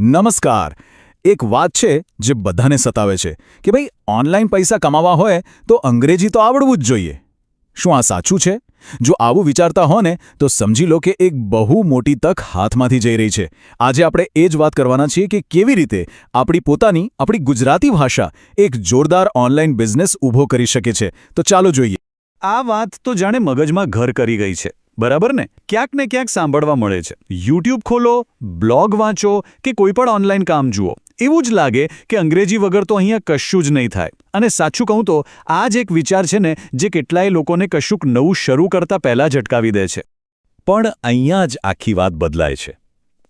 નમસ્કાર. એક વાત છે જે બધાને સતાવે છે, કે ભાઈ ઓનલાઈન પૈસા કમાવા હોય તો અંગ્રેજી તો આવડવું જ જોઈએ. શું આ સાચું છે? જો આવું વિચારતા હો ને તો સમજી લો કે એક બહુ મોટી તક હાથમાંથી જઈ રહી છે. આજે આપણે એ જ વાત કરવાના છીએ કે કેવી રીતે આપણી પોતાની, આપણી ગુજરાતી ભાષા એક જોરદાર ઓનલાઈન બિઝનેસ ઊભો કરી શકે છે. તો ચાલો જોઈએ. આ વાત તો જાણે મગજમાં ઘર કરી ગઈ છે. બરાબર ને? ક્યાંક ને ક્યાંક સાંભળવા મળે છે. યુટ્યુબ ખોલો, બ્લોગ વાંચો કે કોઈ પણ ઓનલાઈન કામ જુઓ. એવું જ લાગે કે અંગ્રેજી વગર તો અહીંયા કશું જ નહીં થાય. અને સાચું કહું તો, આ જ એક વિચાર છે ને, જે કેટલાય લોકોને કશુંક નવું શરૂ કરતા પહેલાં જ અટકાવી દે છે. પણ અહીંયા જ આખી વાત બદલાય છે.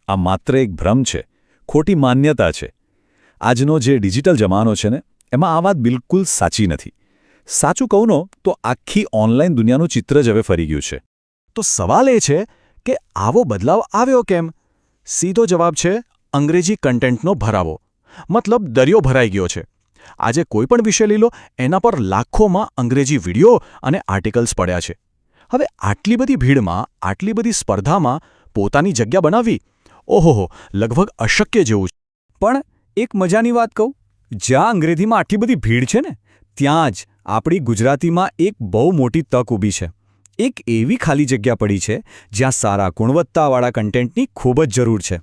આ માત્ર એક ભ્રમ છે. ખોટી માન્યતા છે. આજનો જે ડિજિટલ જમાનો છે ને, એમાં આ વાત બિલકુલ સાચી નથી. સાચું કહું તો આખી ઓનલાઈન દુનિયાનું ચિત્ર જ હવે ફરી ગયું છે. તો સવાલ એ છે કે આવો બદલાવ આવ્યો કેમ? સીધો જવાબ છે, અંગ્રેજી કન્ટેન્ટનો ભરાવો. મતલબ દરિયો ભરાઈ ગયો છે. આજે કોઈ પણ વિષય લઈ લો, એના પર લાખોમાં અંગ્રેજી વીડિયો અને આર્ટિકલ્સ પડ્યા છે. હવે આટલી બધી ભીડમાં, આટલી બધી સ્પર્ધામાં પોતાની જગ્યા બનાવવી ઓહોહો લગભગ અશક્ય જેવું છે. પણ એક મજાની વાત કહું, જ્યાં અંગ્રેજીમાં આટલી બધી ભીડ છે ને, ત્યાં જ આપણી ગુજરાતીમાં એક બહુ મોટી તક ઊભી છે. એક એવી ખાલી જગ્યા પડી છે જ્યાં સારા ગુણવત્તાવાળા કન્ટેન્ટની ખૂબ જ જરૂર છે.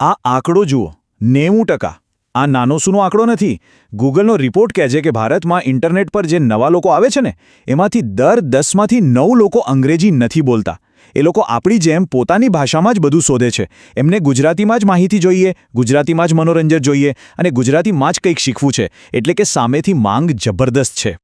આ આંકડો જુઓ, નેવું ટકા. આ નાનો સૂનો આંકડો નથી. ગૂગલનો રિપોર્ટ કહે કે ભારતમાં ઇન્ટરનેટ પર જે નવા લોકો આવે છે ને, એમાંથી દર દસમાંથી નવ લોકો અંગ્રેજી નથી બોલતા. એ લોકો આપણી જેમ પોતાની ભાષામાં જ બધું શોધે છે. એમને ગુજરાતીમાં જ માહિતી જોઈએ, ગુજરાતીમાં જ મનોરંજન જોઈએ અને ગુજરાતીમાં જ કંઈક શીખવું છે. એટલે કે સામેથી માંગ જબરદસ્ત છે.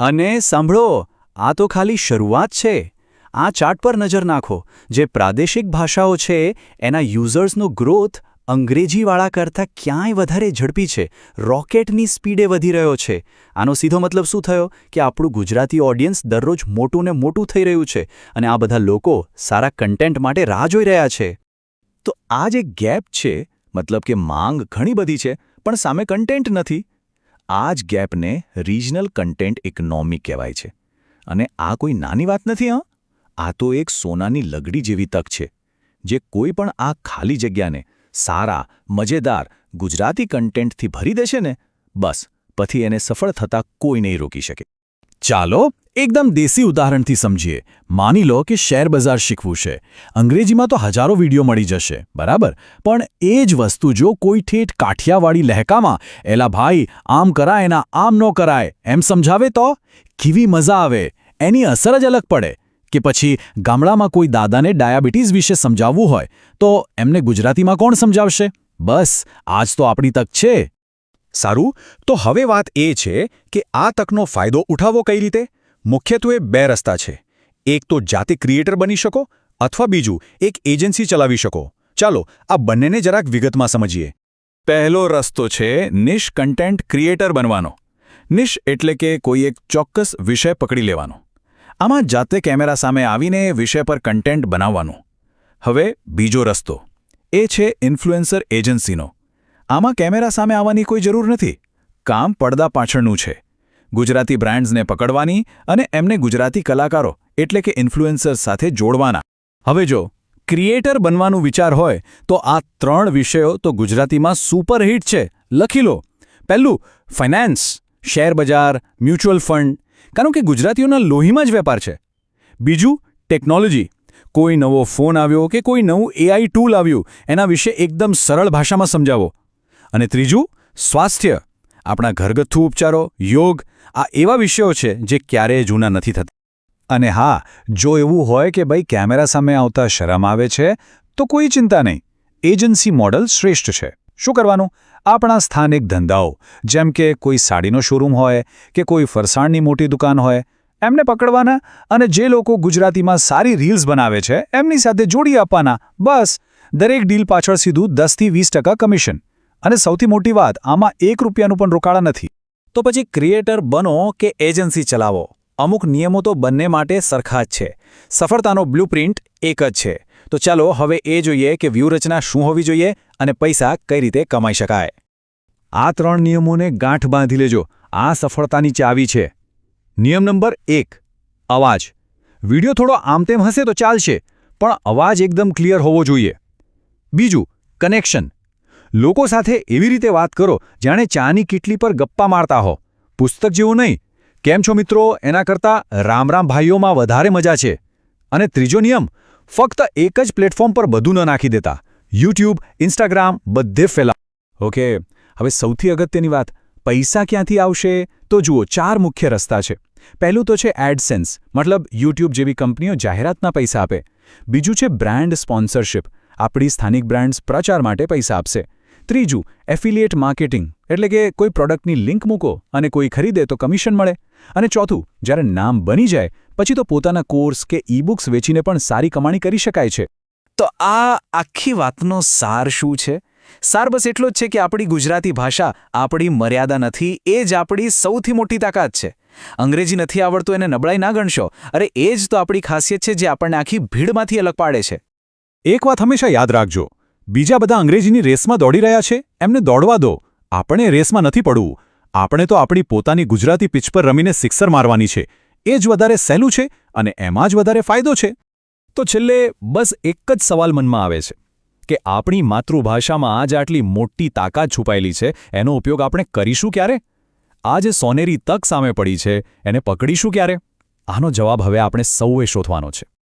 અને સાંભળો આ તો ખાલી શરૂઆત છે. આ ચાર્ટ પર નજર નાખો. જે પ્રાદેશિક ભાષાઓ છે, એના યુઝર્સનો ગ્રોથ અંગ્રેજીવાળા કરતાં ક્યાંય વધારે ઝડપી છે. રોકેટની સ્પીડે વધી રહ્યો છે. આનો સીધો મતલબ શું થયો? કે આપણું ગુજરાતી ઓડિયન્સ દરરોજ મોટું ને મોટું થઈ રહ્યું છે અને આ બધા લોકો સારા કન્ટેન્ટ માટે રાહ જોઈ રહ્યા છે. તો આ જે ગેપ છે, મતલબ કે માંગ ઘણી બધી છે, પણ સામે કન્ટેન્ટ નથી. આ જ ગેપને રિજનલ કન્ટેન્ટ ઇકોનોમી કહેવાય છે. અને આ કોઈ નાની વાત નથી, હં? આ તો એક સોનાની લગડી જેવી તક છે, જે કોઈ પણ આ ખાલી જગ્યાને સારા, મજેદાર, ગુજરાતી કન્ટેન્ટથી ભરી દેશે ને, બસ, પછી એને સફળ થતા કોઈ નહીં રોકી શકે. ચાલો, એકદમ દેશી ઉદાહરણથી સમજીએ. માની લો કે શેર બજાર શીખવું છે. અંગ્રેજીમાં તો હજારો વીડિયો મળી જશે, બરાબર? પણ એ જ વસ્તુ જો કોઈ ઠેઠ કાઠિયાવાડી લહેકામાં, એલા ભાઈ, આમ કરાય એના આમ ન કરાય એમ સમજાવે તો? કેવી મજા આવે? એની અસર જ અલગ પડે કે પછી ગામડામાં કોઈ દાદાને ડાયાબિટીસ વિશે સમજાવવું હોય તો એમને ગુજરાતીમાં કોણ સમજાવશે? બસ, આજ તો આપણી તક છે. સારું, તો હવે વાત એ છે કે આ તકનો ફાયદો ઉઠાવવો કઈ રીતે? મુખ્યત્વે બે રસ્તા છે. એક તો જાતે ક્રિએટર બની શકો અથવા બીજું એક એજન્સી ચલાવી શકો. ચાલો, આ બંનેને જરાક વિગતમાં સમજીએ. પહેલો રસ્તો છે નિશ કન્ટેન્ટ ક્રિએટર બનવાનો. નિશ એટલે કે કોઈ એક ચોક્કસ વિષય પકડી લેવાનો. આમાં જાતે કેમેરા સામે આવીને વિષય પર કન્ટેન્ટ બનાવવાનું. હવે બીજો રસ્તો. એ છે ઇન્ફ્લુએન્સર એજન્સીનો આમાં કેમેરા સામે આવવાની કોઈ જરૂર નથી. કામ પડદા પાછળનું છે. ગુજરાતી બ્રાન્ડ્સને પકડવાની અને એમને ગુજરાતી કલાકારો, એટલે કે ઇન્ફ્લુએન્સર સાથે જોડવાના. હવે જો ક્રિએટર બનવાનું વિચાર હોય, તો આ ત્રણ વિષયો તો ગુજરાતીમાં સુપરહિટ છે. લખી લો. પહેલું ફાઇનાન્સ શેરબજાર મ્યુચ્યુઅલ ફંડ કારણ કે ગુજરાતીઓના લોહીમાં જ વેપાર છે. બીજું, ટેકનોલોજી. કોઈ નવો ફોન આવ્યો કે કોઈ નવું એઆઈ ટૂલ આવ્યું, એના વિશે એકદમ સરળ ભાષામાં સમજાવો. અને ત્રીજું, સ્વાસ્થ્ય. આપણા ઘરગથ્થુ ઉપચારો, યોગ, આ એવા વિષયો છે જે ક્યારેય જૂના નથી થતા. અને હા, જો એવું હોય કે ભાઈ કેમેરા સામે આવતા શરમ આવે છે, તો કોઈ ચિંતા નહીં. એજન્સી મોડલ શ્રેષ્ઠ છે. શું કરવાનું? આપણા સ્થાનિક ધંધાઓ, જેમ કે કોઈ સાડીનો શોરૂમ હોય કે કોઈ ફરસાણની મોટી દુકાન હોય, એમને પકડવાના અને જે લોકો ગુજરાતીમાં સારી રીલ્સ બનાવે છે, એમની સાથે જોડી આપવાના. બસ, દરેક ડીલ પાછળ સીધું દસથી વીસ ટકા કમિશન અને સૌથી મોટી વાત, આમાં એક રૂપિયાનું પણ રોકાળા નથી. તો પછી ક્રિએટર બનો કે એજન્સી ચલાવો? અમુક નિયમો તો બંને માટે સરખા જ છે. સફળતાનો બ્લુપ્રિન્ટ એક જ છે. તો ચાલો હવે એ જોઈએ કે વ્યૂહરચના શું હોવી જોઈએ અને પૈસા કઈ રીતે કમાઈ શકાય. આ ત્રણ નિયમોને ગાંઠ બાંધી લેજો. આ સફળતાની ચાવી છે. નિયમ નંબર એક, અવાજ. વિડિયો થોડો આમતેમ હશે તો ચાલશે, પણ અવાજ એકદમ ક્લિયર હોવો જોઈએ. બીજું, કનેક્શન. લોકો સાથે એવી રીતે વાત કરો જાણે ચાની કીટલી પર ગપ્પા મારતા હો. પુસ્તક જેવું નહીં. કેમ છો મિત્રો? એના કરતાં રામ રામ ભાઈઓમાં વધારે મજા છે. અને ત્રીજો નિયમ, ફક્ત એક જ પ્લેટફોર્મ પર બધું ન નાખી દેતા. યુટ્યુબ ઇન્સ્ટાગ્રામ બધે ફેલા. ઓકે હવે સૌથી અગત્યની વાત, પૈસા ક્યાંથી આવશે? તો જુઓ, ચાર મુખ્ય રસ્તા છે. પહેલું તો છે એડસેન્સ મતલબ યુટ્યુબ જેવી કંપનીઓ જાહેરાતના પૈસા આપે. બીજું છે બ્રાન્ડ સ્પોન્સરશિપ, આપણી સ્થાનિક બ્રાન્ડ્સ પ્રચાર માટે પૈસા આપશે. ત્રીજું, એફિલિએટ માર્કેટિંગ, એટલે કે કોઈ પ્રોડક્ટની લિંક મૂકો અને કોઈ ખરીદે તો કમિશન મળે. અને ચોથું, જ્યારે નામ બની જાય, પછી તો પોતાના કોર્સ કે ઈ-બુક્સ વેચીને પણ સારી કમાણી કરી શકાય છે. તો આ આખી વાતનો સાર શું છે? સાર બસ એટલો જ છે કે આપણી ગુજરાતી ભાષા આપણી મર્યાદા નથી, એ જ આપણી સૌથી મોટી તાકાત છે. અંગ્રેજી નથી આવડતું, એને નબળાઈ ના ગણશો. અરે, એ જ તો આપણી ખાસિયત છે જે આપણને આખી ભીડમાંથી અલગ પાડે છે. એક વાત હંમેશા યાદ રાખજો. બીજા બધા અંગ્રેજીની રેસમાં દોડી રહ્યા છે? એમને દોડવા દો. આપણે રેસમાં નથી પડવું. આપણે તો આપણી પોતાની ગુજરાતી પિચ પર રમીને સિક્સર મારવાની છે. એ જ વધારે સહેલું છે અને એમાં જ વધારે ફાયદો છે. તો છેલ્લે બસ એક જ સવાલ મનમાં આવે છે કે આપણી માતૃભાષામાં આજ આટલી મોટી તાકાત છુપાયેલી છે, એનો ઉપયોગ આપણે કરીશું ક્યારે? આ જે સોનેરી તક સામે પડી છે, એને પકડીશું ક્યારે? આનો જવાબ હવે આપણે સૌએ શોધવાનો છે.